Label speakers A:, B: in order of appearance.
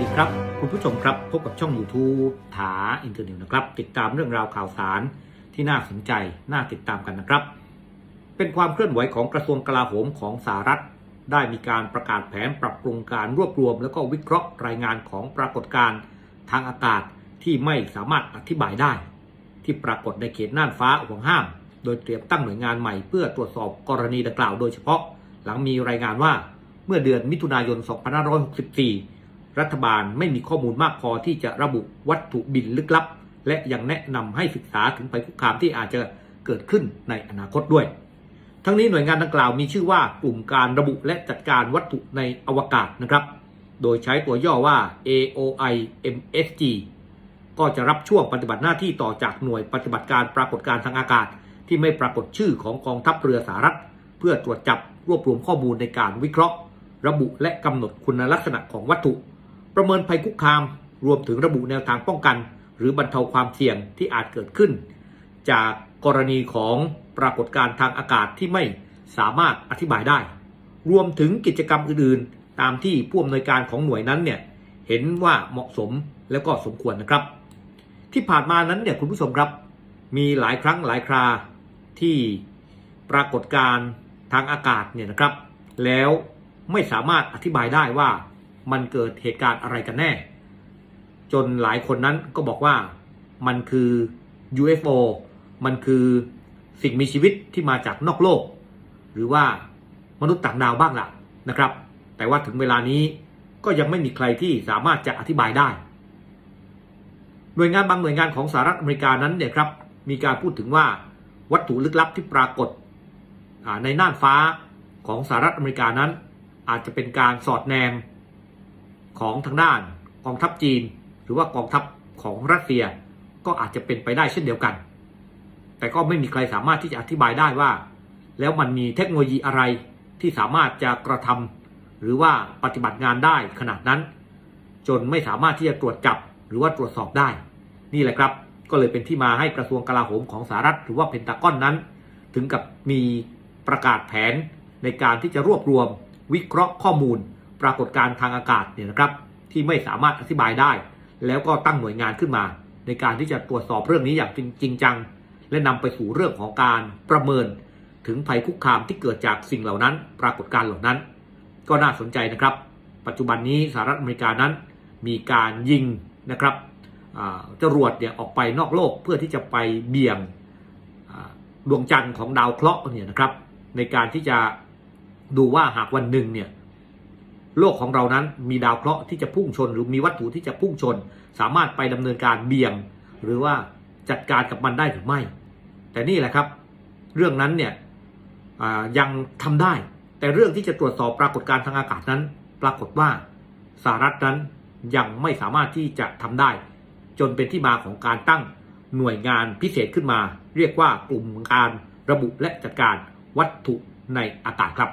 A: ดีครับ คุณผู้ชมครับ พบกับช่อง YouTube ถาอินเทอร์เน็ตนะครับ ติดตามเรื่องราวข่าวสารที่น่าสนใจ น่าติดตามกันนะครับ เป็นความเคลื่อนไหวของกระทรวงกลาโหมของสหรัฐ ได้มีการประกาศแผนปรับปรุงการรวบรวม แล้วก็วิเคราะห์รายงานของปรากฏการณ์ทางอากาศที่ไม่สามารถอธิบายได้ ที่ปรากฏในเขตน่านฟ้าห่วงห้าม โดยเตรียมตั้งหน่วยงานใหม่เพื่อตรวจสอบกรณีดังกล่าวโดยเฉพาะ หลังมีรายงานว่าเมื่อเดือนมิถุนายน 2564 รัฐบาลไม่มีข้อมูลมากพอที่จะระบุวัตถุบินลึกลับ และยังแนะนำให้ศึกษาถึงภัยคุกคามที่อาจจะเกิดขึ้นในอนาคตด้วย ทั้งนี้หน่วยงานดังกล่าวมีชื่อว่ากลุ่มการระบุและจัดการวัตถุในอวกาศนะครับ โดยใช้ตัวย่อว่า AOI MSG ก็จะรับช่วงปฏิบัติหน้าที่ต่อจากหน่วยปฏิบัติการปรากฏการทางอากาศ ที่ไม่ปรากฏชื่อของกองทัพเรือสหรัฐ เพื่อตรวจจับรวบรวมข้อมูลในการวิเคราะห์ ระบุและกำหนดคุณลักษณะของวัตถุ ประเมินภัยคุกคาม รวมถึงระบุแนวทางป้องกัน หรือบรรเทาความเสี่ยงที่อาจเกิดขึ้น จากกรณีของปรากฏการณ์ทางอากาศที่ไม่สามารถอธิบายได้ รวมถึงกิจกรรมอื่นๆ ตามที่ผู้อำนวยการของหน่วยนั้นเนี่ยเห็นว่าเหมาะสมแล้วก็สมควรนะครับ ที่ผ่านมานั้นเนี่ยคุณผู้ชมครับ มีหลายครั้งหลายคราที่ปรากฏการณ์ทางอากาศเนี่ยนะครับ แล้วไม่สามารถอธิบายได้ว่า มันเกิดเหตุการณ์อะไรกันแน่ จนหลายคนนั้นก็บอกว่ามันคือ UFO มันคือสิ่งมีชีวิตที่มาจากนอกโลก หรือว่ามนุษย์ต่างดาวบ้างล่ะนะครับ แต่ว่าถึงเวลานี้ก็ยังไม่มีใครที่สามารถจะอธิบายได้ หน่วยงานบางหน่วยงานของสหรัฐอเมริกานั้นเนี่ยครับมีการพูดถึงว่าวัตถุลึกลับที่ปรากฏในน่านฟ้าของสหรัฐอเมริกานั้น อาจจะเป็นการสอดแนม ของทางด้านกองทัพจีน หรือว่ากองทัพของรัสเซียก็อาจจะเป็นไปได้เช่นเดียวกัน แต่ก็ไม่มีใครสามารถที่จะอธิบายได้ว่า แล้วมันมีเทคโนโลยีอะไรที่สามารถจะกระทำหรือว่าปฏิบัติงานได้ขนาดนั้น จนไม่สามารถที่จะตรวจจับหรือว่าตรวจสอบได้ นี่แหละครับ ก็เลยเป็นที่มาให้กระทรวงกลาโหมของสหรัฐหรือว่าเพนตากอนนั้น ถึงกับมีประกาศแผนในการที่จะรวบรวมวิเคราะห์ข้อมูล ปรากฏการณ์ทางอากาศเนี่ยนะครับ ที่ไม่สามารถอธิบายได้ แล้วก็ตั้งหน่วยงานขึ้นมา ในการที่จะตรวจสอบเรื่องนี้อย่างจริงจัง และนำไปสู่เรื่องของการประเมิน ถึงภัยคุกคามที่เกิดจากสิ่งเหล่านั้น ปรากฏการณ์เหล่านั้น ก็น่าสนใจนะครับ ปัจจุบันนี้สหรัฐอเมริกานั้น มีการยิงนะครับอ่าจรวดเนี่ยออกไปนอกโลกเพื่อที่จะไปเบี่ยงดวงจันทร์ของดาวเคราะห์เนี่ยนะครับ ในการที่จะดูว่าหากวันหนึ่งเนี่ย โลกของเรานั้นมีดาวเคราะห์ที่จะพุ่งชน หรือมีวัตถุที่จะพุ่งชน สามารถไปดำเนินการเบี่ยง หรือว่าจัดการกับมันได้หรือไม่ แต่นี่แหละครับ เรื่องนั้นเนี่ยยังทำได้ แต่เรื่องที่จะตรวจสอบปรากฏการณ์ทางอากาศนั้น ปรากฏว่าสหรัฐนั้นยังไม่สามารถที่จะทำได้ จนเป็นที่มาของการตั้งหน่วยงานพิเศษขึ้นมา เรียกว่ากลุ่มการระบุและจัดการวัตถุในอากาศครับ